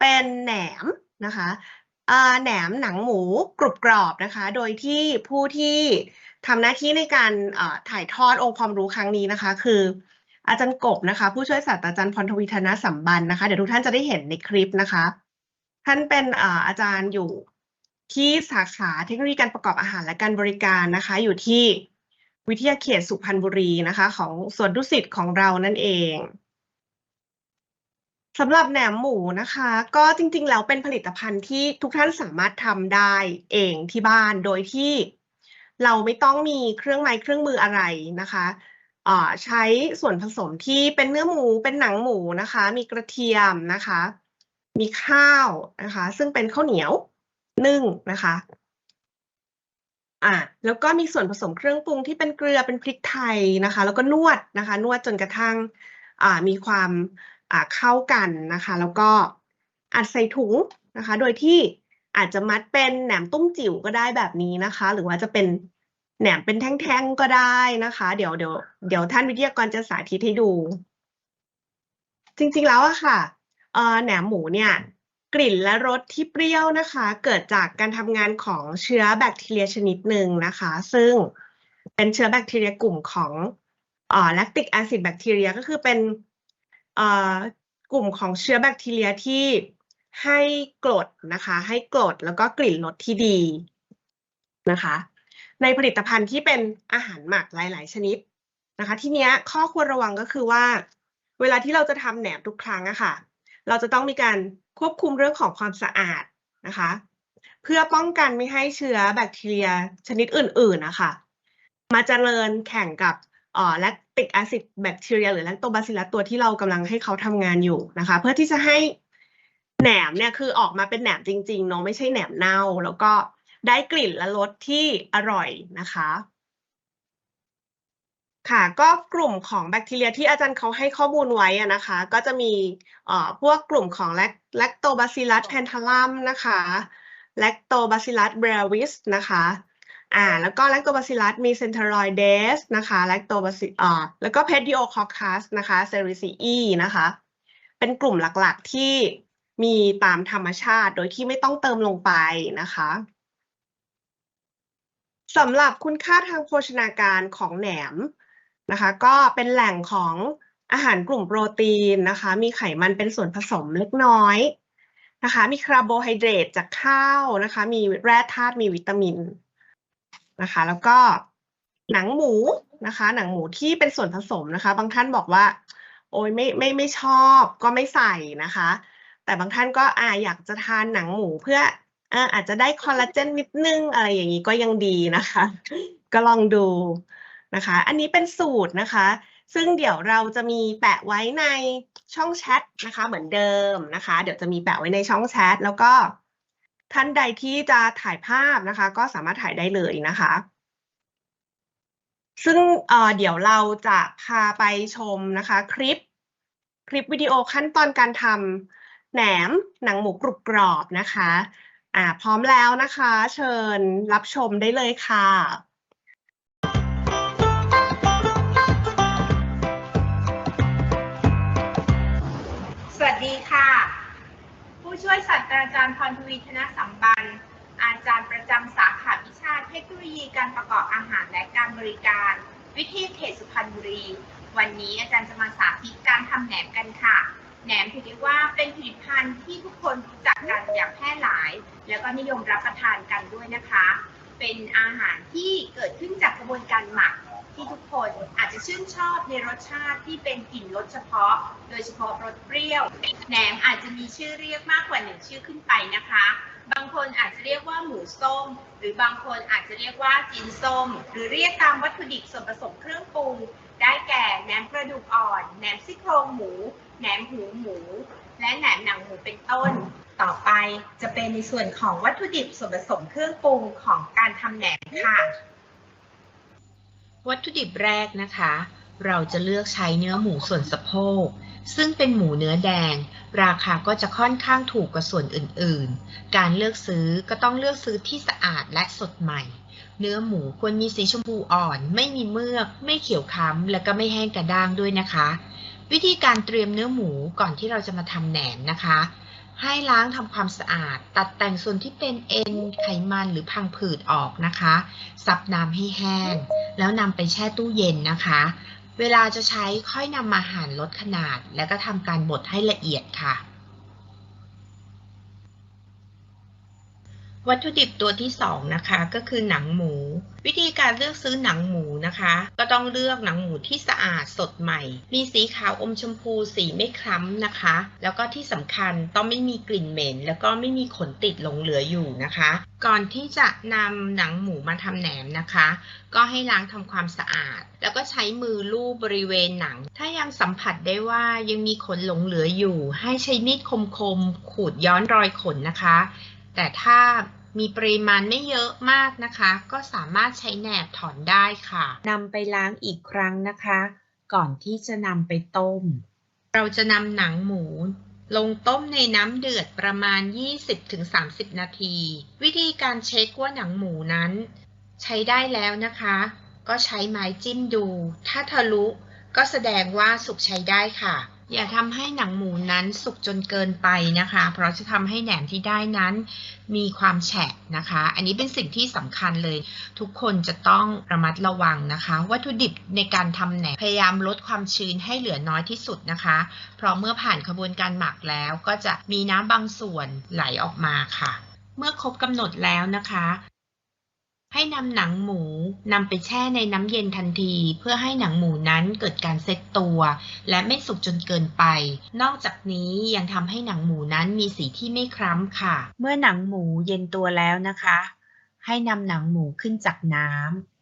เป็นแหนมนะคะแหนมหนังหมูกรุบกรอบนะคะ โดยที่ผู้ที่ทำหน้าที่ในการถ่ายทอดองค์ความรู้ครั้งนี้นะคะ คืออาจารย์กบนะคะ ผู้ช่วยศาสตราจารย์พรทวีธนสัมบันธ์นะคะ เดี๋ยวทุกท่านจะได้เห็นในคลิปนะคะ ท่านเป็นอาอาจารย์อยู่ที่สาขาเทคโนโลยีการประกอบอาหารและการบริการนะคะ อยู่ที่วิทยาเขตสุพรรณบุรีนะคะ ของสวนดุสิตของเรานั่นเอง สำหรับแหนมหมูนะคะ ก็จริงๆ แล้วเป็นผลิตภัณฑ์ที่ทุกท่านสามารถทำได้เองที่บ้านโดยที่เราไม่ต้องมีเครื่องไม้เครื่องมืออะไรนะคะอ่าใช้ส่วนผสมที่เป็นเนื้อหมูเป็นหนังหมูนะคะ มีกระเทียมนะคะ มีข้าวนะคะ ซึ่งเป็นข้าวเหนียวนึ่งนะคะอ่าแล้วก็มีส่วนผสมเครื่องปรุงที่เป็นเกลือเป็นพริกไทยนะคะ แล้วก็นวดนะคะ นวดจนกระทั่งอ่ามีความ เข้ากันนะคะ แล้วก็อัดใส่ถุงนะคะ โดยที่อาจจะมัดเป็นแหนมตุ้มจิ๋วก็ได้แบบนี้นะคะ หรือว่าจะเป็นแหนมเป็นแท่งๆก็ได้นะคะ เดี๋ยวเดี๋ยวเดี๋ยวท่านวิทยากรจะสาธิตให้ดู จริงๆแล้วอะค่ะเออแหนมหมูเนี่ยกลิ่นและรสที่เปรี้ยวนะคะ เกิดจากการทำงานของเชื้อแบคทีเรียชนิดหนึ่งนะคะ ซึ่งเป็นเชื้อแบคทีเรียกลุ่มของเอ่อแลคติกแอซิดแบคทีเรียก็คือเป็น กลุ่มของเชื้อแบคทีเรียที่ให้กรดนะคะ ให้กรดแล้วก็กลิ่นรสที่ดีนะคะ ในผลิตภัณฑ์ที่เป็นอาหารหมักหลาย ๆ ชนิดนะคะ ทีเนี้ข้อควรระวังก็คือว่า เวลาที่เราจะทำแหนมทุกครั้งอะค่ะ เราจะต้องมีการควบคุมเรื่องของความสะอาดนะคะ เพื่อป้องกันไม่ให้เชื้อแบคทีเรียชนิดอื่น ๆ นะคะ มาเจริญแข่งกับอ่อแลค ติกแอซิดแบคทีเรียหรือแลคโตบาซิลัสตัวที่เรากำลังให้เขาทำงานอยู่นะคะ เพื่อที่จะให้แหนมเนี่ยคือออกมาเป็นแหนมจริงๆเนาะไม่ใช่แหนมเน่า แล้วก็ได้กลิ่นและรสที่อร่อยนะคะ ค่ะก็กลุ่มของแบคทีเรียที่อาจารย์เขาให้ข้อมูลไว้นะคะ ก็จะมีเอ่อพวกกลุ่มของแลคแลคโตบาซิลัสแพนทาลัมนะคะแลคโตบาซิลัสเบรวิสนะคะ อ่าแล้วก็แลคโตบาซิลัสมีเซนเทรอยเดสนะคะแลคโตบาซิอ่าแล้วก็เพดิโอคอคัสนะคะเซริซีอีนะคะ เป็นกลุ่มหลักๆที่มีตามธรรมชาติโดยที่ไม่ต้องเติมลงไปนะคะสำหรับคุณค่าทางโภชนาการของแหนมนะคะ ก็เป็นแหล่งของอาหารกลุ่มโปรตีนนะคะ มีไขมันเป็นส่วนผสมเล็กน้อยนะคะ มีคาร์โบไฮเดรตจากข้าวนะคะ มีแร่ธาตุมีวิตามิน นะคะ แล้วก็หนังหมูนะคะ หนังหมูที่เป็นส่วนผสมนะคะ บางท่านบอกว่า โอ้ยไม่ไม่ไม่ชอบก็ไม่ใส่นะคะ แต่บางท่านก็อ่าอยากจะทานหนังหมูเพื่ออ่าอาจจะได้คอลลาเจนนิดนึงอะไรอย่างนี้ก็ยังดีนะคะ ก็ลองดูนะคะ อันนี้เป็นสูตรนะคะ ซึ่งเดี๋ยวเราจะมีแปะไว้ในช่องแชทนะคะ เหมือนเดิมนะคะ เดี๋ยวจะมีแปะไว้ในช่องแชทแล้วก็ ท่านใดที่จะถ่ายภาพนะคะ ก็สามารถถ่ายได้เลยนะคะ ซึ่งเเดี๋ยวเราจะพาไปชมนะคะ คลิป คลิปวิดีโอขั้นตอนการทำแหนมหนังหมูกรุบกรอบนะคะอ่าพร้อมแล้วนะคะ เชิญรับชมได้เลยค่ะ ผู้ช่วยศาสตราจารย์พรทวีธนสัมบันธ์อาจารย์ประจำสาขาวิชาเทคโนโลยีการประกอบอาหารและการบริการ วิทยาเขตสุพรรณบุรี วันนี้อาจารย์จะมาสาธิตการทำแหนมกันค่ะ แหนมถือได้ว่าเป็นผลิตภัณฑ์ที่ทุกคนรู้จักกันอย่างแพร่หลาย แล้วก็นิยมรับประทานกันด้วยนะคะ เป็นอาหารที่เกิดขึ้นจากกระบวนการหมัก ที่ทุกคนอาจจะชื่นชอบในรสชาติที่เป็นกลิ่นรสเฉพาะ โดยเฉพาะรสเปรี้ยว แหนมอาจจะมีชื่อเรียกมากกว่าหนึ่งชื่อขึ้นไปนะคะ บางคนอาจจะเรียกว่าหมูส้ม หรือบางคนอาจจะเรียกว่าจีนส้ม หรือเรียกตามวัตถุดิบส่วนผสมเครื่องปรุง ได้แก่แหนมกระดูกอ่อน แหนมซี่โครงหมู แหนมหูหมู และแหนมหนังหมูเป็นต้นต่อไปจะเป็นในส่วนของวัตถุดิบส่วนผสมเครื่องปรุงของการทำแหนมค่ะ วัตถุดิบแรกนะคะ เราจะเลือกใช้เนื้อหมูส่วนสะโพก ซึ่งเป็นหมูเนื้อแดง ราคาก็จะค่อนข้างถูกกว่าส่วนอื่นๆ การเลือกซื้อก็ต้องเลือกซื้อที่สะอาดและสดใหม่ เนื้อหมูควรมีสีชมพูอ่อน ไม่มีเมือก ไม่เขียวค้ำ และก็ไม่แห้งกระด้างด้วยนะคะ วิธีการเตรียมเนื้อหมูก่อนที่เราจะมาทำแหนมนะคะ ให้ล้างทำความสะอาด ตัดแต่งส่วนที่เป็นเอ็นไขมันหรือพังผืดออกนะคะ ซับน้ำให้แห้ง แล้วนำไปแช่ตู้เย็นนะคะ เวลาจะใช้ค่อยนำมาหั่นลดขนาด แล้วก็ทำการบดให้ละเอียดค่ะ วัตถุดิบตัวที่สองนะคะก็คือหนังหมู วิธีการเลือกซื้อหนังหมูนะคะ ก็ต้องเลือกหนังหมูที่สะอาดสดใหม่ มีสีขาวอมชมพูสีไม่คล้ำนะคะ แล้วก็ที่สำคัญต้องไม่มีกลิ่นเหม็น แล้วก็ไม่มีขนติดหลงเหลืออยู่นะคะ ก่อนที่จะนำหนังหมูมาทำแหนมนะคะ ก็ให้ล้างทำความสะอาด แล้วก็ใช้มือลูบบริเวณหนัง ถ้ายังสัมผัสได้ว่ายังมีขนหลงเหลืออยู่ ให้ใช้มีดคมๆขูดย้อนรอยขนนะคะ แต่ถ้ามีปริมาณไม่เยอะมากนะคะ ก็สามารถใช้แหนบถอนได้ค่ะนำไปล้างอีกครั้งนะคะ ก่อนที่จะนำไปต้ม เราจะนำหนังหมู ลงต้มในน้ำเดือดประมาณ 20-30 นาที วิธีการเช็คว่าหนังหมูนั้น ใช้ได้แล้วนะคะ ก็ใช้ไม้จิ้มดู ถ้าทะลุก็แสดงว่าสุกใช้ได้ค่ะ อย่าทำให้หนังหมูนั้นสุกจนเกินไปนะคะ เพราะจะทำให้แหนมที่ได้นั้นมีความแฉะนะคะ อันนี้เป็นสิ่งที่สำคัญเลย ทุกคนจะต้องระมัดระวังนะคะ วัตถุดิบในการทำแหนมพยายามลดความชื้นให้เหลือน้อยที่สุดนะคะ เพราะเมื่อผ่านกระบวนการหมักแล้วก็จะมีน้ำบางส่วนไหลออกมาค่ะ เมื่อครบกำหนดแล้วนะคะ ให้นำหนังหมูนำไปแช่ในน้ำเย็นทันที เพื่อให้หนังหมูนั้นเกิดการเซ็ตตัว และไม่สุกจนเกินไป นอกจากนี้ยังทำให้หนังหมูนั้นมีสีที่ไม่คล้ำค่ะ เมื่อหนังหมูเย็นตัวแล้วนะคะ ให้นำหนังหมูขึ้นจากน้ำ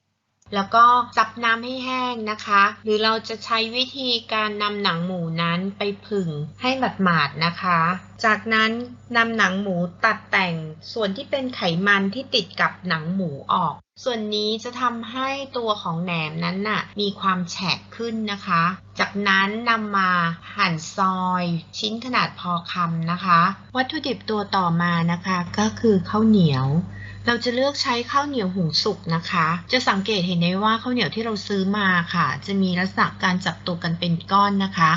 แล้วก็ซับน้ำให้แห้งนะคะ หรือเราจะใช้วิธีการนำหนังหมูนั้นไปผึ่งให้หมาดๆนะคะ จากนั้นนำหนังหมูตัดแต่งส่วนที่เป็นไขมันที่ติดกับหนังหมูออก ส่วนนี้จะทำให้ตัวของแหนมนั้นน่ะมีความแฉกขึ้นนะคะ จากนั้นนำมาหั่นซอยชิ้นขนาดพอคำนะคะ วัตถุดิบตัวต่อมานะคะก็คือข้าวเหนียว เราจะเลือกใช้ข้าวเหนียวหุงสุกนะคะ จะสังเกตเห็นได้ว่าข้าวเหนียวที่เราซื้อมาค่ะ จะมีลักษณะการจับตัวกันเป็นก้อนนะคะ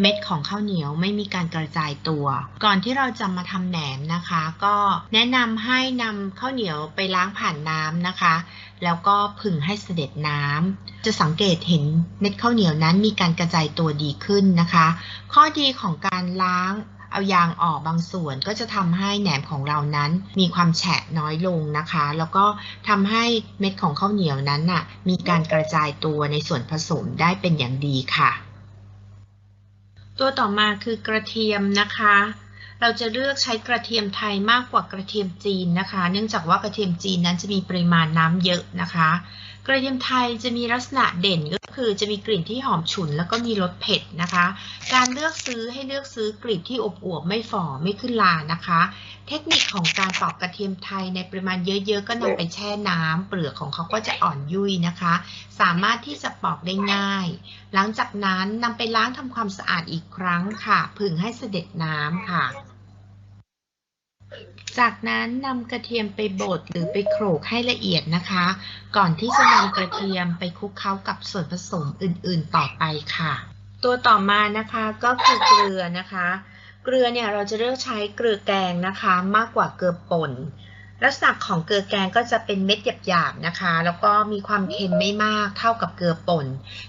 เม็ดของข้าวเหนียวไม่มีการกระจายตัว ก่อนที่เราจะมาทำแหนมนะคะ ก็แนะนำให้นำข้าวเหนียวไปล้างผ่านน้ำนะคะ แล้วก็ผึ่งให้เสด็จน้ำจะสังเกตเห็นเม็ดข้าวเหนียวนั้นมีการกระจายตัวดีขึ้นนะคะ ข้อดีของการล้างเอายางออกบางส่วนก็จะทำให้แหนมของเรานั้นมีความแฉะน้อยลงนะคะ แล้วก็ทำให้เม็ดของข้าวเหนียวนั้นน่ะมีการกระจายตัวในส่วนผสมได้เป็นอย่างดีค่ะ ตัวต่อมาคือกระเทียมนะคะ เราจะเลือกใช้กระเทียมไทยมากกว่ากระเทียมจีนนะคะ เนื่องจากว่ากระเทียมจีนนั้นจะมีปริมาณน้ำเยอะนะคะ กระเทียมไทยจะมีลักษณะเด่นก็คือจะมีกลิ่นที่หอมฉุน แล้วก็มีรสเผ็ดนะคะ การเลือกซื้อให้เลือกซื้อกลีบที่อบอวบไม่ฝ่อไม่ขึ้นลานะคะ เทคนิคของการปอกกระเทียมไทยในปริมาณเยอะๆ ก็นำไปแช่น้ำเปลือกของเขาก็จะอ่อนยุ่ยนะคะ สามารถที่จะปอกได้ง่าย หลังจากนั้นนำไปล้างทำความสะอาดอีกครั้งค่ะ ผึ่งให้เสด็จน้ำค่ะ จากนั้นนำกระเทียมไปบดหรือไปโขลกให้ละเอียดนะคะ ก่อนที่จะนำกระเทียมไปคลุกเคล้ากับส่วนผสมอื่นๆต่อไปค่ะ ตัวต่อมานะคะก็คือเกลือนะคะ เกลือเนี่ยเราจะเลือกใช้เกลือแกงนะคะ มากกว่าเกลือป่น ลักษณะของเกลือแกงก็จะเป็นเม็ดหยาบๆนะคะ แล้วก็มีความเค็มไม่มากเท่ากับเกลือป่น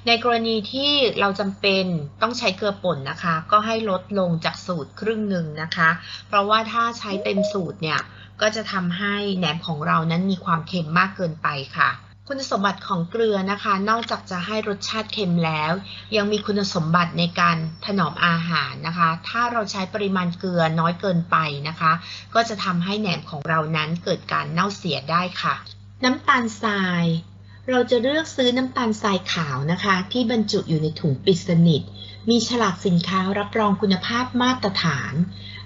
ในกรณีที่เราจำเป็นต้องใช้เกลือป่นนะคะ ก็ให้ลดลงจากสูตรครึ่งหนึ่งนะคะ เพราะว่าถ้าใช้เต็มสูตรเนี่ยก็จะทำให้แหนมของเรานั้นมีความเค็มมากเกินไปค่ะ คุณสมบัติของเกลือนะคะ นอกจากจะให้รสชาติเค็มแล้ว ยังมีคุณสมบัติในการถนอมอาหารนะคะ ถ้าเราใช้ปริมาณเกลือน้อยเกินไปนะคะ ก็จะทำให้แหนมของเรานั้นเกิดการเน่าเสียได้ค่ะ น้ำตาลทราย เราจะเลือกซื้อน้ำตาลทรายขาวนะคะ ที่บรรจุอยู่ในถุงปิดสนิท มีฉลากสินค้ารับรองคุณภาพมาตรฐาน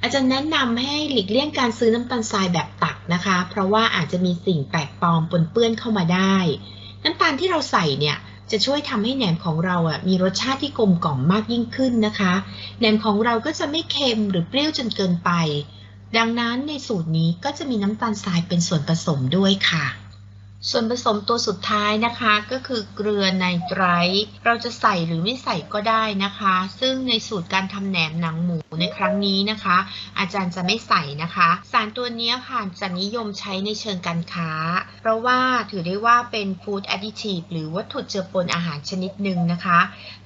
อาจารย์แนะนำให้หลีกเลี่ยงการซื้อน้ำตาลทรายแบบตักนะคะ เพราะว่าอาจจะมีสิ่งแปลกปลอมปนเปื้อนเข้ามาได้ น้ำตาลที่เราใส่เนี่ยจะช่วยทำให้แหนมของเราอะมีรสชาติที่กลมกล่อมมากยิ่งขึ้นนะคะ แหนมของเราก็จะไม่เค็มหรือเปรี้ยวจนเกินไป ดังนั้นในสูตรนี้ก็จะมีน้ำตาลทรายเป็นส่วนผสมด้วยค่ะ ส่วนผสมตัวสุดท้ายนะคะก็คือเกลือไนไตรท์เราจะใส่หรือไม่ใส่ก็ได้นะคะ ซึ่งในสูตรการทำแหนมหนังหมูในครั้งนี้นะคะ อาจารย์จะไม่ใส่นะคะ สารตัวนี้ค่ะจะนิยมใช้ในเชิงการค้า เพราะว่าถือได้ว่าเป็นฟู้ดแอดดิทีฟหรือวัตถุเจือปนอาหารชนิดหนึ่งนะคะ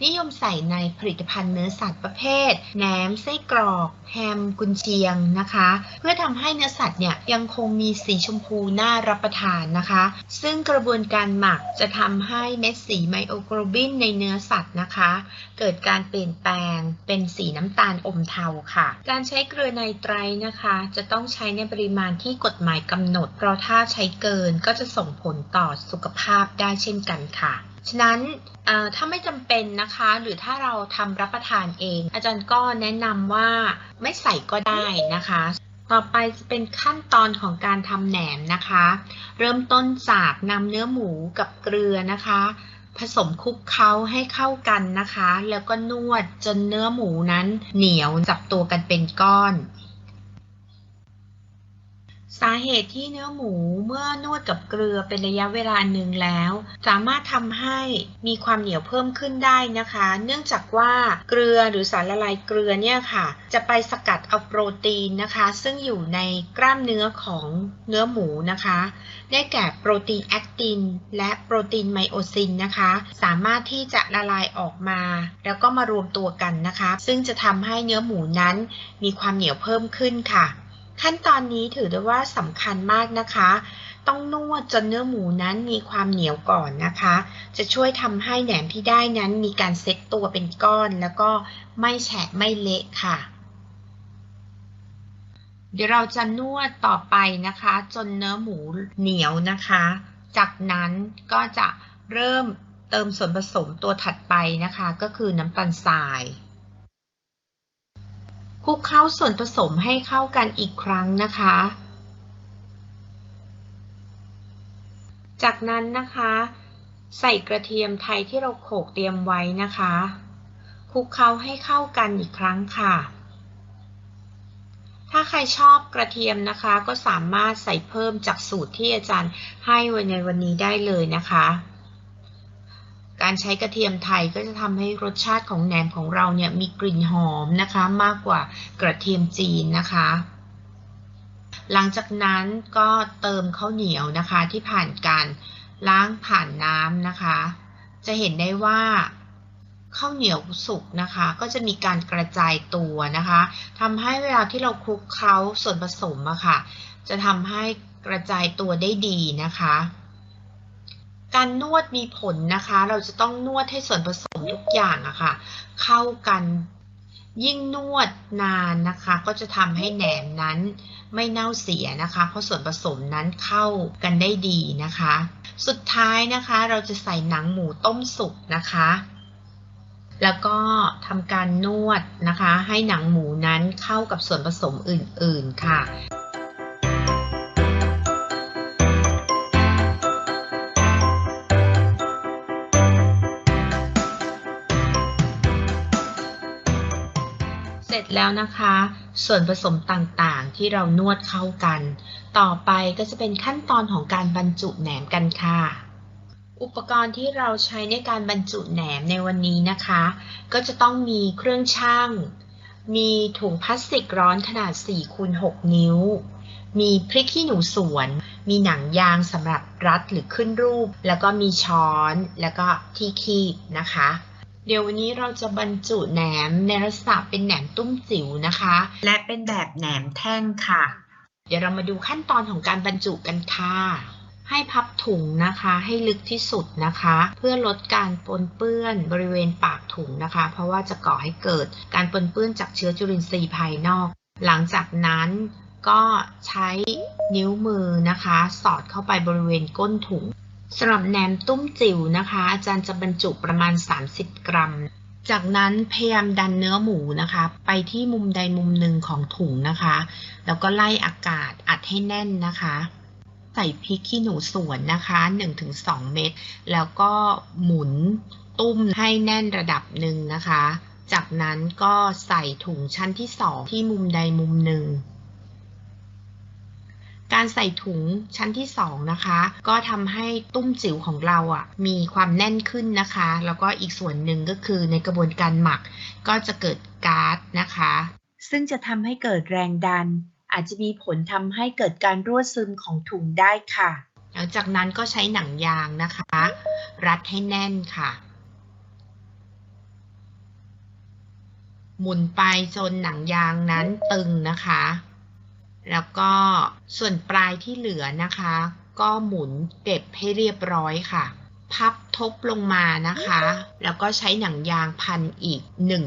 นิยมใส่ในผลิตภัณฑ์เนื้อสัตว์ประเภทแหนมไส้กรอกแฮมกุนเชียงนะคะ เพื่อทำให้เนื้อสัตว์เนี่ยยังคงมีสีชมพูน่ารับประทานนะคะซึ่งกระบวนการหมักจะทำให้เม็ดสีไมโอโกลบินในเนื้อสัตว์นะคะ เกิดการเปลี่ยนแปลงเป็นสีน้ำตาลอมเทาค่ะ การใช้เกลือไนไตรท์นะคะ จะต้องใช้ในปริมาณที่กฎหมายกำหนด เพราะถ้าใช้เกินก็จะส่งผลต่อสุขภาพได้เช่นกันค่ะ ฉะนั้นถ้าไม่จำเป็นนะคะ หรือถ้าเราทำรับประทานเอง อาจารย์ก็แนะนำว่าไม่ใส่ก็ได้นะคะ ต่อไปจะเป็นขั้นตอนของการทำแหนมนะคะ เริ่มต้นจากนำเนื้อหมูกับเกลือนะคะ ผสมคลุกเคล้าให้เข้ากันนะคะ แล้วก็นวดจนเนื้อหมูนั้นเหนียวจับตัวกันเป็นก้อน สาเหตุที่เนื้อหมูเมื่อนวดกับเกลือเป็นระยะเวลาหนึ่งแล้ว สามารถทำให้มีความเหนียวเพิ่มขึ้นได้นะคะ เนื่องจากว่าเกลือหรือสารละลายเกลือเนี่ยค่ะ จะไปสกัดเอาโปรตีนนะคะ ซึ่งอยู่ในกล้ามเนื้อของเนื้อหมูนะคะ ได้แก่โปรตีนแอคตินและโปรตีนไมโอซินนะคะ สามารถที่จะละลายออกมา แล้วก็มารวมตัวกันนะคะ ซึ่งจะทำให้เนื้อหมูนั้นมีความเหนียวเพิ่มขึ้นค่ะ ขั้นตอนนี้ถือได้ว่าสำคัญมากนะคะ ต้องนวดจนเนื้อหมูนั้นมีความเหนียวก่อนนะคะ จะช่วยทำให้แหนมที่ได้นั้นมีการเซ็ตตัวเป็นก้อน แล้วก็ไม่แฉะไม่เละค่ะ เดี๋ยวเราจะนวดต่อไปนะคะ จนเนื้อหมูเหนียวนะคะ จากนั้นก็จะเริ่มเติมส่วนผสมตัวถัดไปนะคะ ก็คือน้ำตาลทราย คลุกเคล้าส่วนผสมให้เข้ากันอีกครั้งนะคะ จากนั้นนะคะ ใส่กระเทียมไทยที่เราโขลกเตรียมไว้นะคะคลุกเคล้าให้เข้ากันอีกครั้งค่ะ ถ้าใครชอบกระเทียมนะคะ ก็สามารถใส่เพิ่มจากสูตรที่อาจารย์ให้ไว้ในวันนี้ได้เลยนะคะ การใช้กระเทียมไทยก็จะทำให้รสชาติของแหนมของเราเนี่ยมีกลิ่นหอมนะคะ มากกว่ากระเทียมจีนนะคะ หลังจากนั้นก็เติมข้าวเหนียวนะคะที่ผ่านการล้างผ่านน้ำนะคะ จะเห็นได้ว่าข้าวเหนียวสุกนะคะ ก็จะมีการกระจายตัวนะคะทำให้เวลาที่เราคลุกเคล้าส่วนผสมอะค่ะ จะทำให้กระจายตัวได้ดีนะคะ การนวดมีผลนะคะ เราจะต้องนวดให้ส่วนผสมทุกอย่างอะค่ะ เข้ากันยิ่งนวดนานนะคะ ก็จะทำให้แหนมนั้นไม่เน่าเสียนะคะ เพราะส่วนผสมนั้นเข้ากันได้ดีนะคะ สุดท้ายนะคะเราจะใส่หนังหมูต้มสุกนะคะ แล้วก็ทำการนวดนะคะ ให้หนังหมูนั้นเข้ากับส่วนผสมอื่นๆค่ะ แล้วนะคะ ส่วนผสมต่างๆที่เรานวดเข้ากัน ต่อไปก็จะเป็นขั้นตอนของการบรรจุแหนมกันค่ะ อุปกรณ์ที่เราใช้ในการบรรจุแหนมในวันนี้นะคะ ก็จะต้องมีเครื่องช่าง มีถุงพลาสติกร้อนขนาด4คูณ6นิ้ว มีพริกขี้หนูสวน มีหนังยางสำหรับรัดหรือขึ้นรูป แล้วก็มีช้อน แล้วก็ที่คีบนะคะ เดี๋ยววันนี้เราจะบรรจุแหนมในลักษณะเป็นแหนมตุ้มจิ๋วนะคะ และเป็นแบบแหนมแท่งค่ะ เดี๋ยวเรามาดูขั้นตอนของการบรรจุกันค่ะ ให้พับถุงนะคะให้ลึกที่สุดนะคะ เพื่อลดการปนเปื้อนบริเวณปากถุงนะคะ เพราะว่าจะก่อให้เกิดการปนเปื้อนจากเชื้อจุลินทรีย์ภายนอก หลังจากนั้นก็ใช้นิ้วมือนะคะ สอดเข้าไปบริเวณก้นถุง สำหรับแหนมตุ้มจิ๋วนะคะ อาจารย์จะบรรจุประมาณ 30 กรัม จากนั้นพยายามดันเนื้อหมูนะคะ ไปที่มุมใดมุมหนึ่งของถุงนะคะ แล้วก็ไล่อากาศอัดให้แน่นนะคะ ใส่พริกขี้หนูสวนนะคะ 1-2 เม็ดแล้วก็หมุนตุ้มให้แน่นระดับหนึ่งนะคะ จากนั้นก็ใส่ถุงชั้นที่2ที่มุมใดมุมหนึ่ง การใส่ถุงชั้นที่ 2 นะคะ ก็ทำให้ตุ้มจิ๋วของเราอะมีความแน่นขึ้นนะคะ แล้วก็อีกส่วนหนึ่งก็คือในกระบวนการหมักก็จะเกิดก๊าซนะคะ ซึ่งจะทำให้เกิดแรงดัน อาจจะมีผลทำให้เกิดการรั่วซึมของถุงได้ค่ะ หลังจากนั้นก็ใช้หนังยางนะคะ รัดให้แน่นค่ะ หมุนไปจนหนังยางนั้นตึงนะคะ แล้วก็ส่วนปลายที่เหลือนะคะ ก็หมุนเก็บให้เรียบร้อยค่ะ พับทบลงมานะคะ แล้วก็ใช้หนังยางพันอีก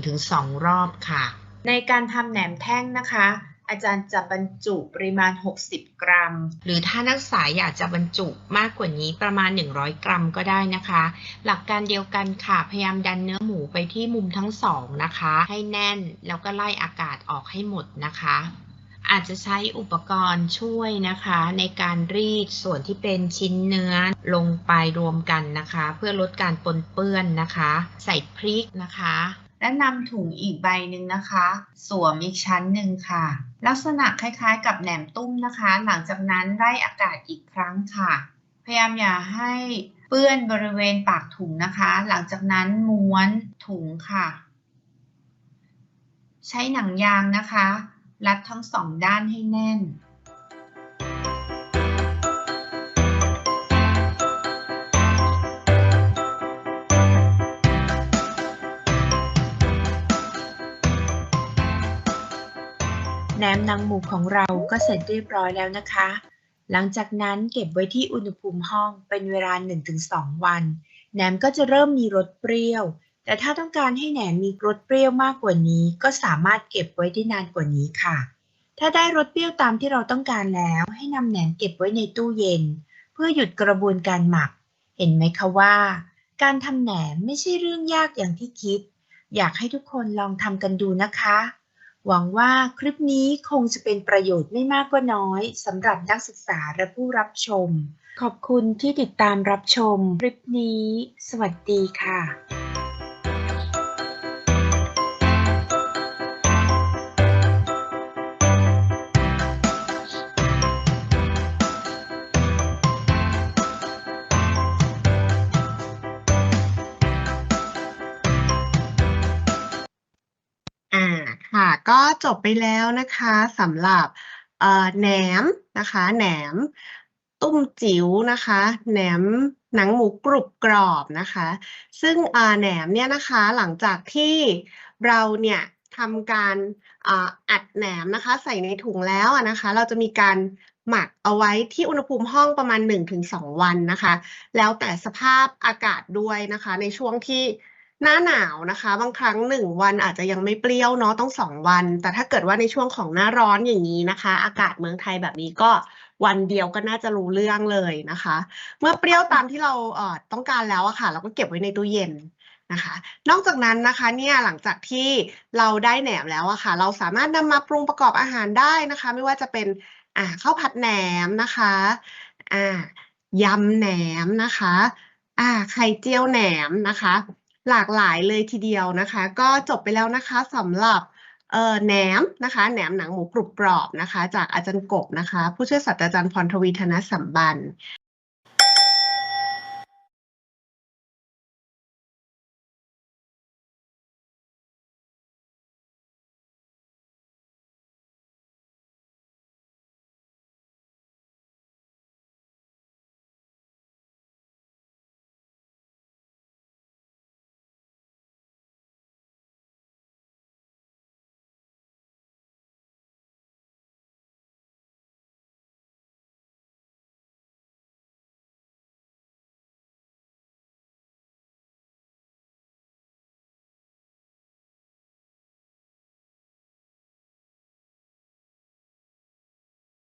1-2 รอบค่ะ ในการทำแหนมแท่งนะคะอาจารย์จะบรรจุปริมาณ 60 กรัม หรือถ้านักศึกษาอยากจะบรรจุมากกว่านี้ประมาณ 100 กรัมก็ได้นะคะ หลักการเดียวกันค่ะ พยายามดันเนื้อหมูไปที่มุมทั้งสองนะคะ ให้แน่นแล้วก็ไล่อากาศออกให้หมดนะคะ อาจจะใช้อุปกรณ์ช่วยนะคะ ในการรีดส่วนที่เป็นชิ้นเนื้อลงไปรวมกันนะคะ เพื่อลดการปนเปื้อนนะคะ ใส่พริกนะคะ และนำถุงอีกใบหนึ่งนะคะ สวมอีกชั้นหนึ่งค่ะ ลักษณะคล้ายๆ กับแหนมตุ้มนะคะ หลังจากนั้นไล่อากาศอีกครั้งค่ะ พยายามอย่าให้เปื้อนบริเวณปากถุงนะคะ หลังจากนั้นม้วนถุงค่ะ ใช้หนังยางนะคะ รัดทั้งสองด้านให้แน่น แหนมนังหมูของเราก็เสร็จเรียบร้อยแล้วนะคะ หลังจากนั้นเก็บไว้ที่อุณหภูมิห้องเป็นเวลา 1-2 วันแหนมก็จะเริ่มมีรสเปรี้ยว แต่ถ้าต้องการให้แหนมมีรสเปรี้ยวมากกว่านี้ ก็สามารถเก็บไว้ได้นานกว่านี้ค่ะ ถ้าได้รสเปรี้ยวตามที่เราต้องการแล้ว ให้นำแหนมเก็บไว้ในตู้เย็น เพื่อหยุดกระบวนการหมัก เห็นไหมคะว่า การทำแหนมไม่ใช่เรื่องยากอย่างที่คิด อยากให้ทุกคนลองทำกันดูนะคะ หวังว่าคลิปนี้คงจะเป็นประโยชน์ไม่มากก็น้อยสำหรับนักศึกษาและผู้รับชม ขอบคุณที่ติดตามรับชมคลิปนี้ สวัสดีค่ะ ก็จบไปแล้วนะคะสำหรับแหนมนะคะแหนมตุ้มจิ๋วนะคะแหนมหนังหมูกรุบกรอบนะคะ ซึ่งแหนมเนี่ยนะคะหลังจากที่เราเนี่ยทำการอัดแหนมนะคะใส่ในถุงแล้วนะคะ เราจะมีการหมักเอาไว้ที่อุณหภูมิห้องประมาณ 1-2 วันนะคะ แล้วแต่สภาพอากาศด้วยนะคะ ในช่วงที่ หน้าหนาวนะคะ บางครั้งหนึ่งวันอาจจะยังไม่เปรี้ยวเนาะต้องสองวัน แต่ถ้าเกิดว่าในช่วงของหน้าร้อนอย่างนี้นะคะ อากาศเมืองไทยแบบนี้ก็วันเดียวก็น่าจะรู้เรื่องเลยนะคะ เมื่อเปรี้ยวตามที่เราเอ่อต้องการแล้วอะค่ะ เราก็เก็บไว้ในตู้เย็นนะคะ นอกจากนั้นนะคะเนี่ยหลังจากที่เราได้แหนมแล้วอะค่ะ เราสามารถนำมาปรุงประกอบอาหารได้นะคะ ไม่ว่าจะเป็นอ่าข้าวผัดแหนมนะคะอ่ายำแหนมนะคะอ่าไข่เจียวแหนมนะคะ หลากหลายเลยทีเดียวนะคะ ก็จบไปแล้วนะคะสำหรับเอ่อแหนมนะคะแหนมหนังหมูกรุบกรอบนะคะ จากอาจารย์กบนะคะ ผู้ช่วยศาสตราจารย์พรทวีธนสัมบัน